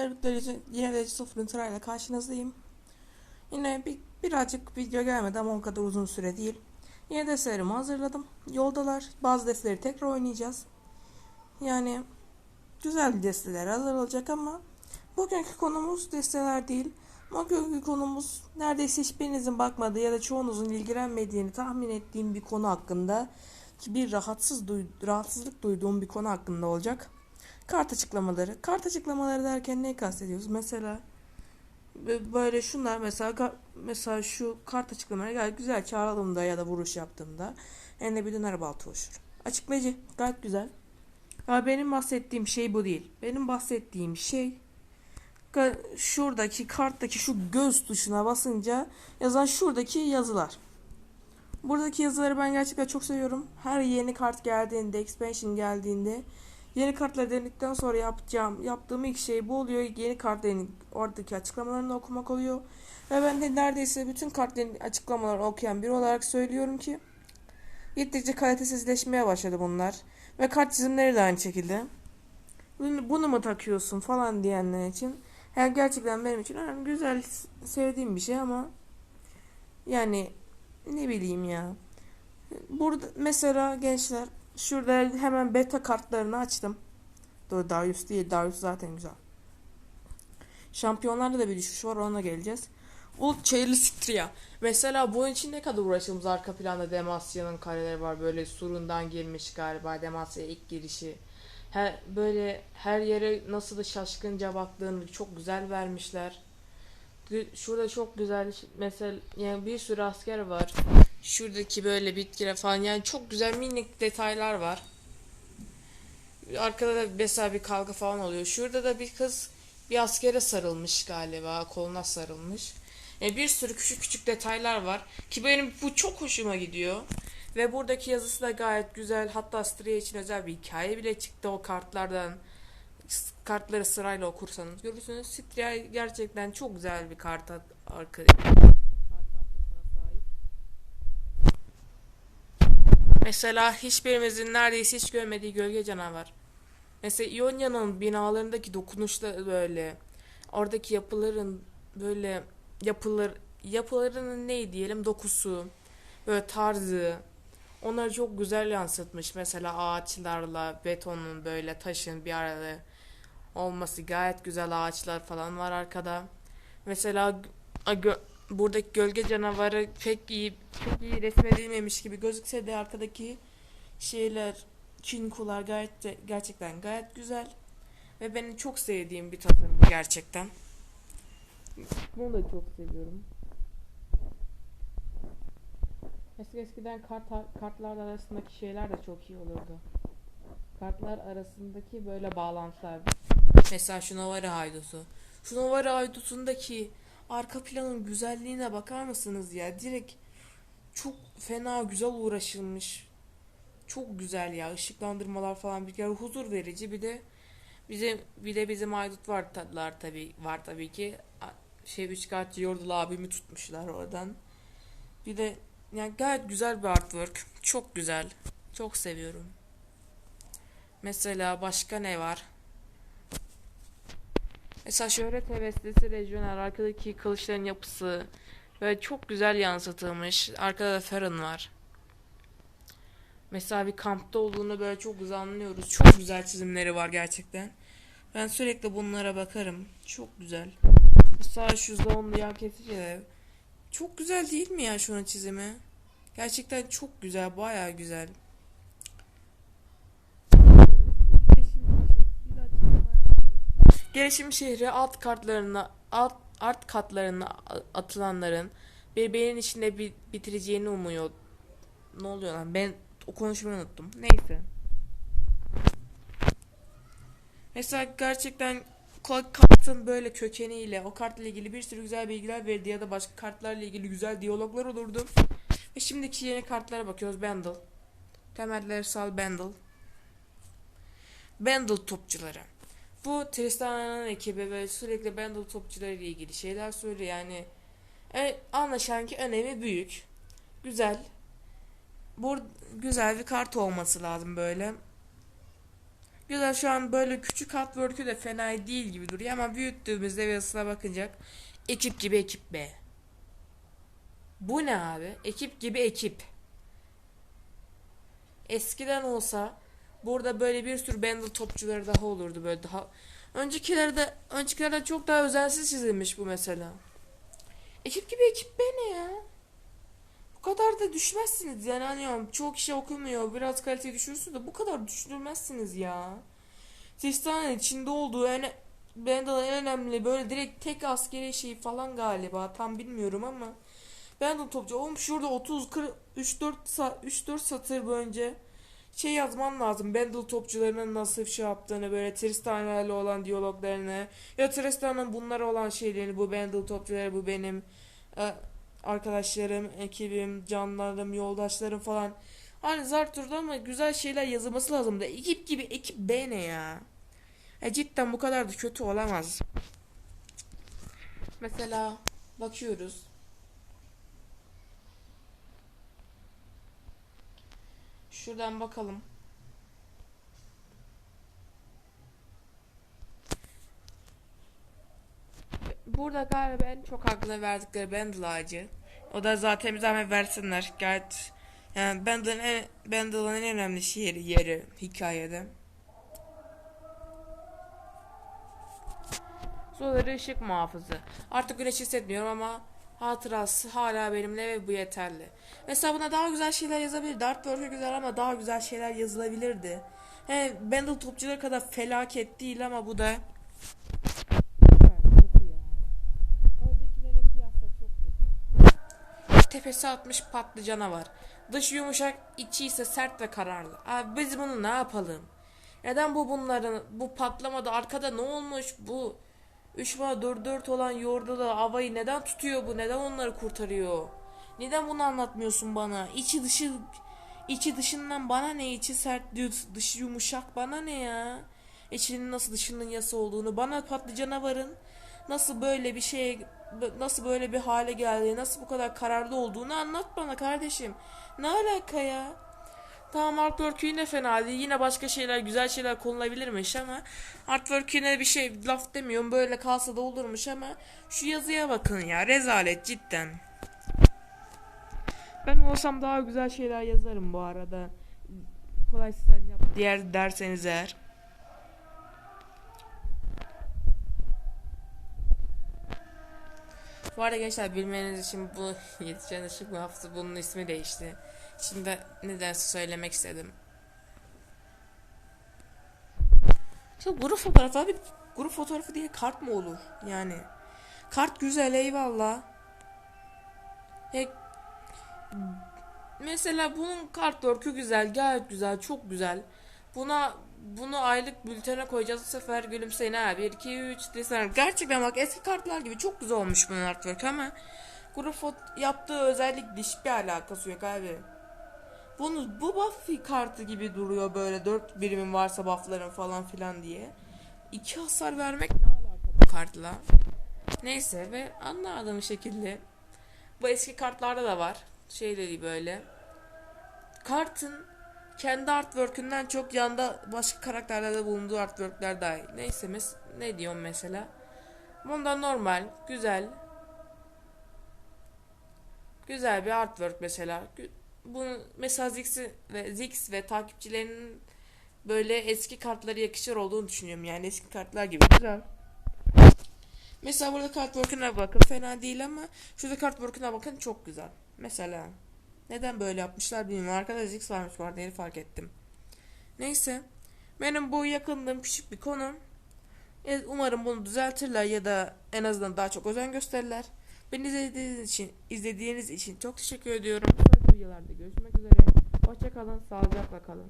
Derece, yine de sıfırın sırayla karşınızdayım. Yine bir, birazcık video gelmedi ama o kadar uzun süre değil. Yine destelerimi hazırladım. Yoldalar. Bazı desteleri tekrar oynayacağız. Yani güzel desteler hazır olacak ama bugünkü konumuz desteler değil. Bugünkü konumuz neredeyse hiçbirinizin bakmadığı ya da çoğunuzun ilgilenmediğini tahmin ettiğim bir konu hakkında ki bir rahatsız duy, rahatsızlık duyduğum bir konu hakkında olacak. Kart açıklamaları. Kart açıklamaları derken ne kastediyoruz? Mesela b- böyle şunlar mesela mesela şu kart açıklamaları gayet güzel çağrıldığımda ya da vuruş yaptığımda eline bir döner balta oluşur. Açıklayıcı gayet güzel. Ama benim bahsettiğim şey bu değil. Benim bahsettiğim şey şuradaki karttaki şu göz tuşuna basınca yazan şuradaki yazılar. Buradaki yazıları ben gerçekten çok seviyorum. Her yeni kart geldiğinde, expansion geldiğinde Yeni kartları denedikten sonra yapacağım, yaptığım ilk şey bu oluyor. Yeni kartların oradaki açıklamalarını okumak oluyor. Ve ben de neredeyse bütün kartların açıklamalarını okuyan biri olarak söylüyorum ki gittikçe kalitesizleşmeye başladı bunlar. Ve kart çizimleri de aynı şekilde. Bunu mu takıyorsun falan diyenler için. Yani gerçekten benim için yani güzel, sevdiğim bir şey ama yani ne bileyim ya. Burada mesela gençler Şurada hemen beta kartlarını açtım. Doğru Darius değil. Darius zaten güzel. Şampiyonlarda da bir düşüş var. Ona geleceğiz. Ult Çayırlı Stria. Mesela bunun için ne kadar uğraşılmış arka planda Demacia'nın kareleri var. Böyle surundan girmiş galiba Demacia ilk girişi. Her, böyle her yere nasıl da şaşkınca baktığını çok güzel vermişler. Şurada çok güzel mesela yani bir sürü asker var. Şuradaki böyle bitkiler falan yani çok güzel minik detaylar var. Arkada da mesela bir kavga falan oluyor. Şurada da bir kız bir askere sarılmış galiba. Koluna sarılmış. Yani bir sürü küçük küçük detaylar var. Ki benim bu çok hoşuma gidiyor. Ve buradaki yazısı da gayet güzel. Hatta Stria için özel bir hikaye bile çıktı o kartlardan. Kartları sırayla okursanız görürsünüz. Stria gerçekten çok güzel bir kart at- arka Mesela hiçbirimizin neredeyse hiç görmediği gölge canavar. Mesela İonya'nın binalarındaki dokunuşlar böyle. Oradaki yapıların böyle yapılar yapılarının ne diyelim dokusu böyle tarzı onları çok güzel yansıtmış. Mesela ağaçlarla betonun böyle taşın bir arada olması gayet güzel ağaçlar falan var arkada. Mesela buradaki gölge canavarı pek iyi pek iyi resmedilmemiş gibi gözükse de arkadaki şeyler çinkolar gayet de- gerçekten gayet güzel ve benim çok sevdiğim bir tasarım gerçekten. Bunu da çok seviyorum. Eski eskiden kart kartlar arasındaki şeyler de çok iyi olurdu. Kartlar arasındaki böyle bağlantılar. Mesela şu Novari Haydut'u. Şu Novari Haydut'undaki arka planın güzelliğine bakar mısınız ya? Direkt çok fena güzel uğraşılmış. Çok güzel ya. Işıklandırmalar falan bir kere huzur verici. Bir de bize bir de bizim Haydut var tadılar tabi var tabii ki. Şey üçkağıtçı Yordul abimi tutmuşlar oradan. Bir de yani gayet güzel bir artwork. Çok güzel. Çok seviyorum. Mesela başka ne var? Mesela şöhret heveslisi rejyonel arkadaki kılıçların yapısı ve çok güzel yansıtılmış. Arkada da Farron var. Mesela bir kampta olduğunu böyle çok güzel anlıyoruz. Çok güzel çizimleri var gerçekten. Ben sürekli bunlara bakarım. Çok güzel. Mesela şu zonlu de çok güzel değil mi ya şunun çizimi? Gerçekten çok güzel, bayağı güzel. Gelişim şehri alt kartlarına alt art katlarına atılanların birbirinin içinde bi- bitireceğini umuyor. Ne oluyor lan? Ben o konuşmayı unuttum. Neyse. Mesela gerçekten ka- kartın böyle kökeniyle o kartla ilgili bir sürü güzel bilgiler verdi ya da başka kartlarla ilgili güzel diyaloglar olurdu. Ve şimdiki yeni kartlara bakıyoruz. Bundle. Temeller sal Bundle. Bundle topçuları. Bu Tristana'nın ekibi ve sürekli Bundle topçuları ile ilgili şeyler söylüyor. Yani e, anlaşılan ki önemi büyük. Güzel. Bu güzel bir kart olması lazım böyle. Güzel şu an böyle küçük artwork'ü de fena değil gibi duruyor ama büyüttüğümüzde ve ısına bakınca ekip gibi ekip be. Bu ne abi? Ekip gibi ekip. Eskiden olsa burada böyle bir sürü bundle topçuları daha olurdu böyle daha. Öncekilerde öncekilerde çok daha özensiz çizilmiş bu mesela. Ekip gibi ekip be ne ya? Bu kadar da düşmezsiniz yani hani çok kişi okumuyor biraz kalite düşürsün de bu kadar düşürmezsiniz ya. Tristan'ın içinde olduğu en Bendal'ın en önemli böyle direkt tek askeri şey falan galiba tam bilmiyorum ama Bendal topçu oğlum şurada 30 40 3 4 3 4 satır boyunca şey yazman lazım. Bendel topçularının nasıl şey yaptığını böyle Tristan'larla olan diyaloglarını ya Tristan'ın bunlara olan şeylerini bu Bendel topçuları bu benim e, arkadaşlarım, ekibim, canlarım, yoldaşlarım falan. Hani zar turda ama güzel şeyler yazılması lazım da ekip gibi ekip B ne ya? E cidden bu kadar da kötü olamaz. Mesela bakıyoruz. Şuradan bakalım. Burada galiba en çok hakkını verdikleri Bendel ağacı. O da zaten bir zahmet versinler. Gayet yani Bendel'ın en, Bendel'ın en önemli şiiri yeri hikayede. Soları ışık muhafızı. Artık güneş hissetmiyorum ama hatırası hala benimle ve bu yeterli. Mesela buna daha güzel şeyler yazabilir. Dartwork'e güzel ama daha güzel şeyler yazılabilirdi. He, Bendel topçuları kadar felaket değil ama bu da Tepesi atmış patlıcana var. Dışı yumuşak, içi ise sert ve kararlı. Abi biz bunu ne yapalım? Neden bu bunların bu patlamada arkada ne olmuş bu? 3 numara 4 4 olan yoğurdulu havayı neden tutuyor bu? Neden onları kurtarıyor? Neden bunu anlatmıyorsun bana? İçi dışı içi dışından bana ne? İçi sert dışı yumuşak bana ne ya? İçinin nasıl dışının yası olduğunu bana patlıcana varın. Nasıl böyle bir şey nasıl böyle bir hale geldi? Nasıl bu kadar kararlı olduğunu anlat bana kardeşim. Ne alaka ya? Tamam artwork yine fena değil. Yine başka şeyler, güzel şeyler konulabilirmiş ama artwork yine bir şey laf demiyorum. Böyle kalsa da olurmuş ama şu yazıya bakın ya. Rezalet cidden. Ben olsam daha güzel şeyler yazarım bu arada. Kolay sen yap diğer derseniz eğer. Bu arada gençler bilmeniz için bu yetişen ışık muhafızı bunun ismi değişti. Şimdi nedense söylemek istedim. Şimdi grup fotoğrafı abi grup fotoğrafı diye kart mı olur? Yani kart güzel eyvallah. E, mesela bunun kart work'ü güzel, gayet güzel, çok güzel. Buna bunu aylık bültene koyacağız. Bu sefer gülümseyin ha. 1, 2, 3 desen. Gerçekten bak eski kartlar gibi çok güzel olmuş bunun artwork ama grup fot- yaptığı özellikle hiçbir alakası yok abi. Bunu bu buff kartı gibi duruyor böyle 4 birimin varsa buffların falan filan diye. 2 hasar vermek ne alaka bu kartla? Neyse ve anladığım şekilde bu eski kartlarda da var. Şeyleri böyle. Kartın kendi artwork'ünden çok yanda başka karakterlerde bulunduğu artwork'ler dahil. Neyse mes ne diyorum mesela? Bunda normal, güzel. Güzel bir artwork mesela. Bu mesela Zix ve Zix ve takipçilerinin böyle eski kartları yakışır olduğunu düşünüyorum. Yani eski kartlar gibi güzel. Mesela burada kartwork'una bakın fena değil ama şurada kartwork'una bakın çok güzel. Mesela neden böyle yapmışlar bilmiyorum. Arkada Zix varmış bu arada yeni fark ettim. Neyse. Benim bu yakındığım küçük bir konu. E, umarım bunu düzeltirler ya da en azından daha çok özen gösterirler. Beni izlediğiniz için, izlediğiniz için çok teşekkür ediyorum. Videolarda görüşmek üzere. Hoşçakalın, sağlıcakla kalın.